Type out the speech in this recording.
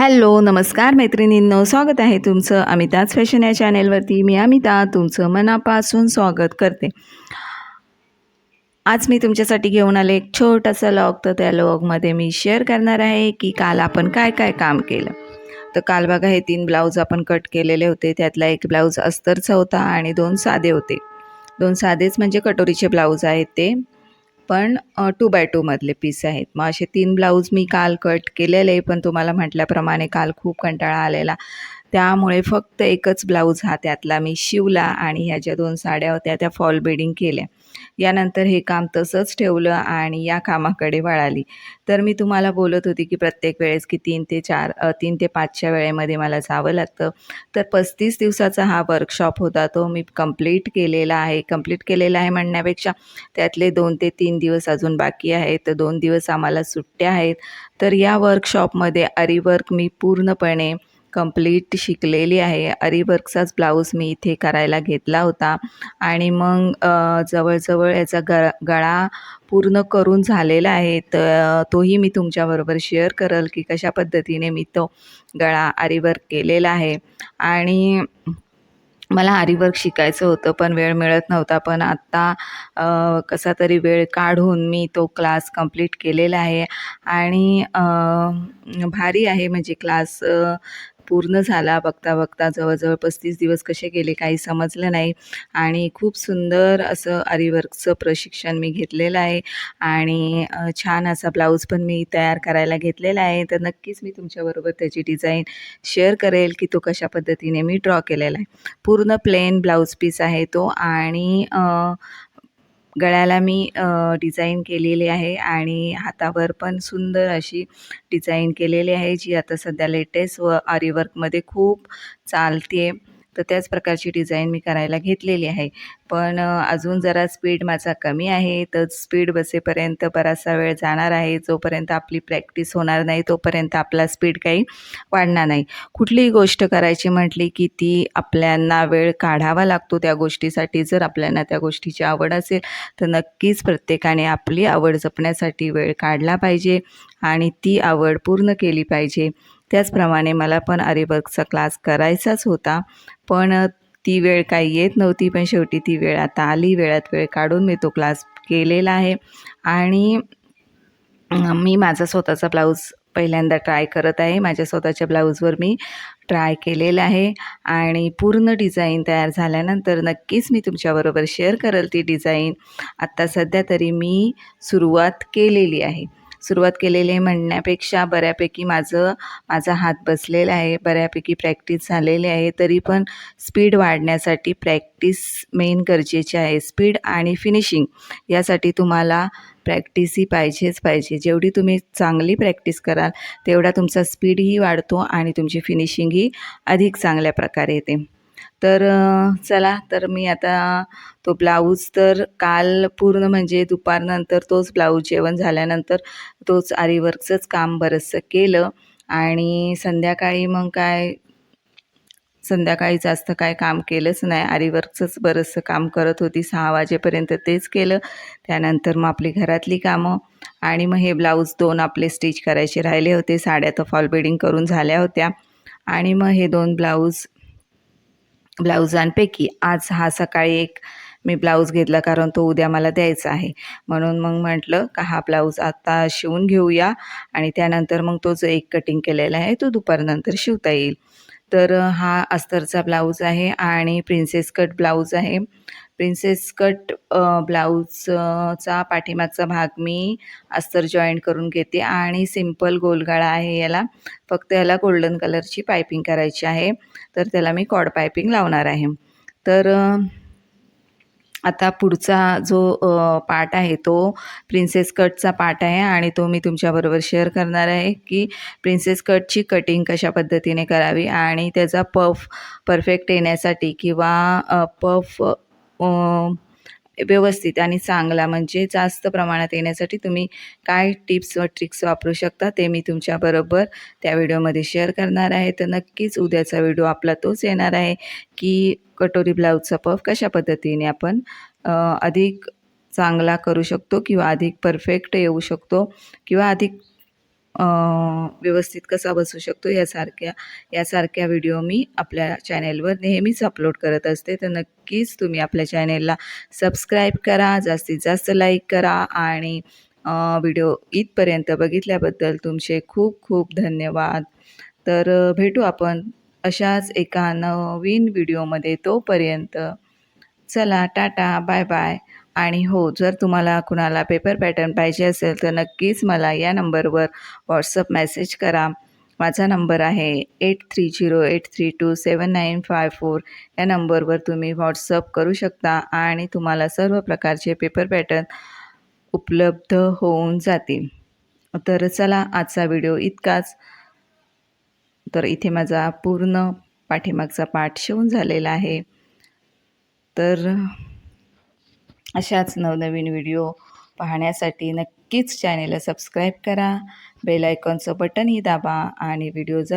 Hello नमस्कार मैत्रिणींनो स्वागत आहे तुमचं अमिताज फॅशन या चॅनेलवरती. मी अमिता तुमचं मनापासून स्वागत करते. आज मी तुमच्यासाठी घेऊन आले एक छोटासा लॉग. तर त्या लॉगमध्ये मी शेअर करणार आहे की काल आपण काय काय काम केलं. तर काल बघा हे तीन ब्लाऊज आपण कट केलेले होते. त्यातला एक ब्लाऊज अस्तरचा होता आणि दोन साधे होते. दोन साधेच म्हणजे कटोरीचे ब्लाऊज आहेत ते. पण टू बाय टूमधले पीस आहेत. मग असे तीन ब्लाऊज मी काल कट केलेले पण तुम्हाला म्हटल्याप्रमाणे काल खूप कंटाळा आलेला. त्यामुळे फक्त एकच ब्लाऊज हा त्यातला मी शिवला आणि ह्या ज्या दोन साड्या होत्या त्या फॉल बेडिंग केल्या. यानंतर हे काम तसंच ठेवलं आणि या कामाकडे वळाली. तर मी तुम्हाला बोलत होती की प्रत्येक वेळेस की तीन ते चार तीन ते पाचच्या वेळेमध्ये मला जावं लागतं. तर पस्तीस दिवसाचा हा वर्कशॉप होता. तो मी कंप्लीट केलेला आहे. कंप्लीट केलेला आहे म्हणण्यापेक्षा त्यातले दोन ते तीन दिवस अजून बाकी आहेत. तर दोन दिवस आम्हाला सुट्ट्या आहेत. तर या वर्कशॉपमध्ये अरीवर्क मी पूर्णपणे कंप्लीट शिकलेली आहे. अरीवर्कचाच ब्लाऊज मी इथे करायला घेतला होता. आणि मग जवळजवळ याचा ग गळा पूर्ण करून झालेला आहे. तर तोही मी तुमच्याबरोबर शेअर करेल की कशा पद्धतीने मी तो गळा आरीवर्क केलेला आहे. आणि मला आरीवर्क शिकायचं होतं पण वेळ मिळत नव्हता. पण आत्ता कसा तरी वेळ काढून मी तो क्लास कंप्लीट केलेला आहे. आणि भारी आहे म्हणजे क्लास पूर्ण झाला. बघता बघता जवळजवळ पस्तीस दिवस कसे गेले काही समजलं नाही. आणि खूप सुंदर असं आरीवर्कचं प्रशिक्षण मी घेतलेलं आहे. आणि छान असा ब्लाऊज पण मी तयार करायला घेतलेला आहे. तर नक्कीच मी तुमच्याबरोबर त्याची डिझाईन शेअर करेल की तो कशा पद्धतीने मी ड्रॉ केलेला आहे. पूर्ण प्लेन ब्लाऊज पीस आहे तो. आणि गळ्याला मी डिझाईन केलेली आहे आणि हातावर पण सुंदर अशी डिझाईन केलेली आहे जी आता सध्या लेटेस्ट व आरीवर्कमध्ये खूप चालते तर त्याच प्रकारची डिझाईन मी करायला घेतलेली आहे. पण अजून जरा स्पीड माझा कमी आहे तर स्पीड बसेपर्यंत बराचसा वेळ जाणार आहे. जोपर्यंत आपली प्रॅक्टिस होणार नाही तोपर्यंत आपला स्पीड काही वाढणार नाही. कुठलीही गोष्ट करायची म्हटली की ती आपल्यांना वेळ काढावा लागतो त्या गोष्टीसाठी. जर आपल्याला त्या गोष्टीची आवड असेल तर नक्कीच प्रत्येकाने आपली आवड जपण्यासाठी वेळ काढला पाहिजे आणि ती आवड पूर्ण केली पाहिजे. त्याचप्रमाणे मला पण आरीवर्कचा क्लास करायचाच होता. पण ती वेळ काही येत नव्हती पण शेवटी ती वेळ आता आली. वेळात वेळ काढून मी तो क्लास केलेला आहे. आणि मी माझा स्वतःचा ब्लाऊज पहिल्यांदा ट्राय करत आहे. माझ्या स्वतःच्या ब्लाऊजवर मी ट्राय केलेलं आहे. आणि पूर्ण डिझाईन तयार झाल्यानंतर नक्कीच मी तुमच्याबरोबर शेअर करेल ती डिझाईन. आत्ता सध्या तरी मी सुरुवात केलेली आहे. सुरुवात केलेली म्हणण्यापेक्षा बऱ्यापैकी माझं माझा हात बसलेला आहे बऱ्यापैकी प्रॅक्टिस झालेली आहे. तरी पण स्पीड वाढण्यासाठी प्रॅक्टिस मेन गरजेची आहे. स्पीड आणि फिनिशिंग यासाठी तुम्हाला प्रॅक्टिस ही पाहिजेच पाहिजे. जेवढी तुम्ही चांगली प्रॅक्टिस कराल तेवढा तुमचा स्पीडही वाढतो आणि तुमची फिनिशिंगही अधिक चांगल्या प्रकारे येते. तर चला तर मी आता तो ब्लाऊज तर काल पूर्ण म्हणजे दुपारनंतर तोच ब्लाऊज जेवण झाल्यानंतर तोच आरीवर्कचंच काम बरंचसं केलं. आणि संध्याकाळी मग काय संध्याकाळी जास्त काय काम केलंच नाही. आरीवर्कचंच बरंचसं काम करत होती सहा वाजेपर्यंत तेच केलं. त्यानंतर मग आपली घरातली कामं. आणि मग हे ब्लाऊज दोन आपले स्टिच करायचे राहिले होते. साड्या तर फॉल बेडिंग करून झाल्या होत्या. आणि मग हे दोन ब्लाऊज ब्लाऊजांपैकी आज हा सकाळी एक मी ब्लाऊज घेतला कारण तो उद्या मला द्यायचा आहे. म्हणून मग म्हटलं का हा ब्लाऊज आता शिवून घेऊया आणि त्यानंतर मग तो जो एक कटिंग केलेला आहे तो दुपारनंतर शिवता येईल. तर हा अस्तरचा ब्लाऊज आहे आणि प्रिन्सेस कट ब्लाऊज आहे. प्रिन्सेस कट ब्लाऊजचा पाठीमागचा भाग मी अस्तर जॉईंट करून घेते आणि सिंपल गोलगाळा आहे याला. फक्त याला गोल्डन कलरची पायपिंग करायची आहे. तर त्याला मी कॉड पायपिंग लावणार आहे. तर आता पुढचा जो पार्ट आहे तो प्रिन्सेस कटचा पार्ट आहे आणि तो मी तुमच्याबरोबर शेअर करणार आहे की प्रिन्सेस कटची कटिंग कशा पद्धतीने करावी आणि त्याचा पफ परफेक्ट येण्यासाठी किंवा पफ व्यवस्थित आणि चांगला म्हणजे जास्त प्रमाणात येण्यासाठी तुम्ही काय टिप्स व ट्रिक्स वापरू शकता ते मी तुमच्याबरोबर त्या व्हिडिओमध्ये शेअर करणार आहे. तर नक्कीच उद्याचा व्हिडिओ आपला तोच येणार आहे की कटोरी ब्लाऊजचा पफ कशा पद्धतीने आपण अधिक चांगला करू शकतो किंवा अधिक परफेक्ट येऊ शकतो किंवा अधिक व्यवस्थित कसा बसू शकतो यासारख्या यासारख्या व्हिडिओ मी आपल्या चॅनेलवर नेहमीच अपलोड करत असते. तर नक्कीच तुम्ही आपल्या चॅनेलला सबस्क्राईब करा जास्तीत जास्त लाईक करा आणि व्हिडिओ इथपर्यंत बघितल्याबद्दल तुमचे खूप खूप धन्यवाद. तर भेटू आपण अशाच एका नवीन व्हिडिओमध्ये तोपर्यंत. चला टाटा बाय बाय आणि हो जर तुम्हाला कुणाला पेपर पॅटर्न पाहिजे असेल तर नक्कीच मला या नंबरवर व्हॉट्सअप मेसेज करा. माझा नंबर आहे eight three zero eight three two seven nine five four या नंबरवर तुम्ही व्हॉट्सअप करू शकता आणि तुम्हाला सर्व प्रकारचे पेपर पॅटर्न उपलब्ध होऊन जातील. तर चला आजचा व्हिडिओ इतकाच. तर इथे माझा पूर्ण पाठीमागचा पाठ शिवून झालेला आहे. तर अशाच नवनवीन व्हिडिओ पाहण्यासाठी नक्कीच चॅनेलला सबस्क्राईब करा. बेल आयकॉनचं बटनही दाबा आणि व्हिडिओ जर